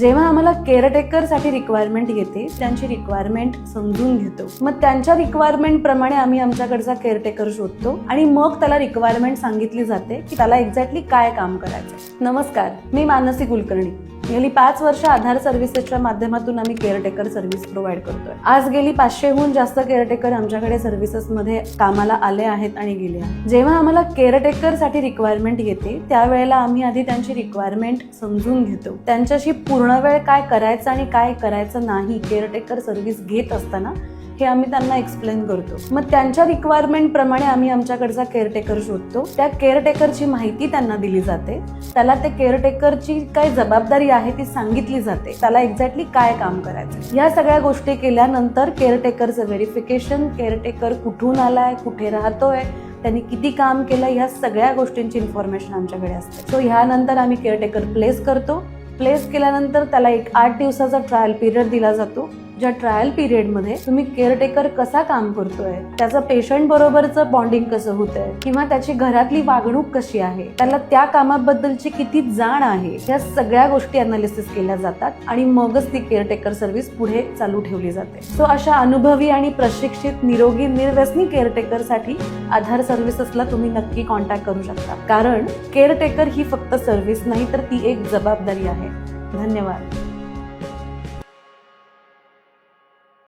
जेव्हा आम्हाला केअरटेकरसाठी रिक्वायरमेंट येते त्यांची रिक्वायरमेंट समजून घेतो. मग त्यांच्या रिक्वायरमेंट प्रमाणे आम्ही आमच्याकडचा केअरटेकर शोधतो आणि मग त्याला रिक्वायरमेंट सांगितली जाते की त्याला एक्झॅक्टली काय काम करायचं नमस्कार मी मानसी कुलकर्णी. गेली पाच वर्ष आधार सर्व्हिसेसच्या माध्यमातून आम्ही केअरटेकर सर्व्हिस प्रोव्हाइड करतोय. आज गेली पाचशेहून जास्त केअरटेकर आमच्याकडे सर्व्हिसेसमध्ये कामाला आले आहेत आणि गेले आहेत. जेव्हा आम्हाला केअरटेकरसाठी रिक्वायरमेंट येते त्यावेळेला आम्ही आधी त्यांची रिक्वायरमेंट समजून घेतो. त्यांच्याशी पूर्ण वेळ काय करायचं आणि काय करायचं नाही केअरटेकर सर्व्हिस घेत असताना हे आम्ही त्यांना एक्सप्लेन करतो. मग त्यांच्या रिक्वायरमेंट प्रमाणे आम्ही आमच्याकडचा केअरटेकर शोधतो. त्या केअरटेकरची माहिती त्यांना दिली जाते. त्याला ते केअरटेकरची काय जबाबदारी आहे ती सांगितली जाते. त्याला एक्झॅक्टली काय काम करायचं या सगळ्या गोष्टी केल्यानंतर केअरटेकरचं व्हेरिफिकेशन केअरटेकर कुठून आलाय कुठे राहतोय त्यांनी किती काम केलं ह्या सगळ्या गोष्टींची इन्फॉर्मेशन आमच्याकडे असते. सो ह्यानंतर आम्ही केअरटेकर प्लेस करतो. प्लेस केल्यानंतर त्याला एक आठ दिवसाचा ट्रायल पिरियड दिला जातो. ज्या ट्रायल पिरियडमध्ये तुम्ही केअरटेकर कसा काम करतोय त्याचं पेशंट बरोबरचं बॉन्डिंग कसं होतंय किंवा त्याची घरातली वागणूक कशी आहे त्याला त्या कामाबद्दलची किती जाण आहे या सगळ्या गोष्टी अनालिसिस केल्या जातात आणि मगच ती केअरटेकर सर्व्हिस पुढे चालू ठेवली जाते. सो अशा अनुभवी आणि प्रशिक्षित निरोगी निर्व्यसनी केअरटेकरसाठी आधार सर्व्हिसेसला तुम्ही नक्की कॉन्टॅक्ट करू शकता. कारण केअरटेकर ही फक्त सर्व्हिस नाही तर ती एक जबाबदारी आहे. धन्यवाद.